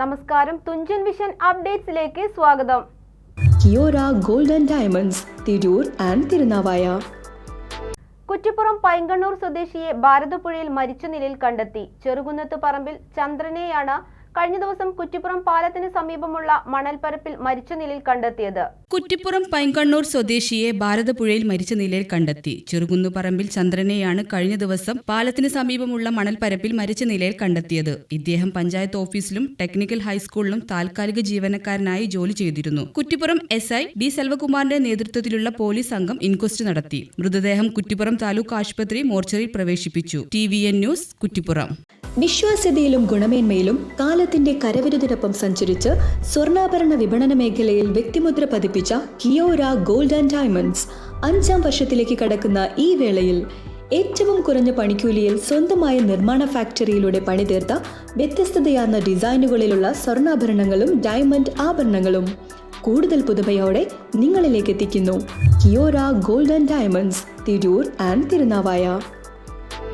നമസ്കാരം. തുഞ്ചൻ വിഷൻ അപ്ഡേറ്റ്സിലേക്ക് സ്വാഗതം. Kiyora golden diamonds Tirur and Thirunavaya. Kuttippuram Painkannur സ്വദേശിയെ ഭാരതപ്പുഴയിൽ മരിച്ച നിലയിൽ കണ്ടെത്തി. ചെറുകുന്നത്ത് പറമ്പിൽ ചന്ദ്രനെയാണ് കഴിഞ്ഞ ദിവസം കുറ്റിപ്പുറം പാലത്തിന് സമീപമുള്ള മണൽപ്പരപ്പിൽ മരിച്ച നിലയിൽ കണ്ടെത്തിയത്. കുറ്റിപ്പുറം പൈങ്കണ്ണൂർ സ്വദേശിയെ ഭാരതപ്പുഴയിൽ മരിച്ച നിലയിൽ കണ്ടെത്തി. ചെറുകുന്നുപറമ്പിൽ ചന്ദ്രനെയാണ് കഴിഞ്ഞ ദിവസം പാലത്തിന് സമീപമുള്ള മണൽപ്പരപ്പിൽ മരിച്ച നിലയിൽ കണ്ടെത്തിയത്. ഇദ്ദേഹം പഞ്ചായത്ത് ഓഫീസിലും ടെക്നിക്കൽ ഹൈസ്കൂളിലും താൽക്കാലിക ജീവനക്കാരനായി ജോലി ചെയ്തിരുന്നു. കുറ്റിപ്പുറം എസ് ഐ ഡി സെൽവകുമാറിന്റെ നേതൃത്വത്തിലുള്ള പോലീസ് സംഘം ഇൻക്വസ്റ്റ് നടത്തി. മൃതദേഹം കുറ്റിപ്പുറം താലൂക്ക് ആശുപത്രി മോർച്ചറിയിൽ പ്രവേശിപ്പിച്ചു. T V N news Kuttippuram. വിശ്വാസ്യതയിലും ഗുണമേന്മയിലും കാലത്തിന്റെ കരവിരുതിനൊപ്പം സഞ്ചരിച്ച് സ്വർണാഭരണ വിപണന മേഖലയിൽ വ്യക്തിമുദ്ര പതിപ്പിച്ച കിയോര ഗോൾഡ് ആൻഡ് ഡയമണ്ട്സ് അഞ്ചാം വർഷത്തിലേക്ക് കടക്കുന്ന ഈ വേളയിൽ ഏറ്റവും കുറഞ്ഞ പണിക്കൂലിയിൽ സ്വന്തമായ നിർമ്മാണ ഫാക്ടറിയിലൂടെ പണിതീർത്ത വ്യത്യസ്തതയാർന്ന ഡിസൈനുകളിലുള്ള സ്വർണാഭരണങ്ങളും ഡയമണ്ട് ആഭരണങ്ങളും കൂടുതൽ പുതുമയോടെ നിങ്ങളിലേക്ക് എത്തിക്കുന്നു. Kiyora gold and diamonds Tirur and Thirunavaya.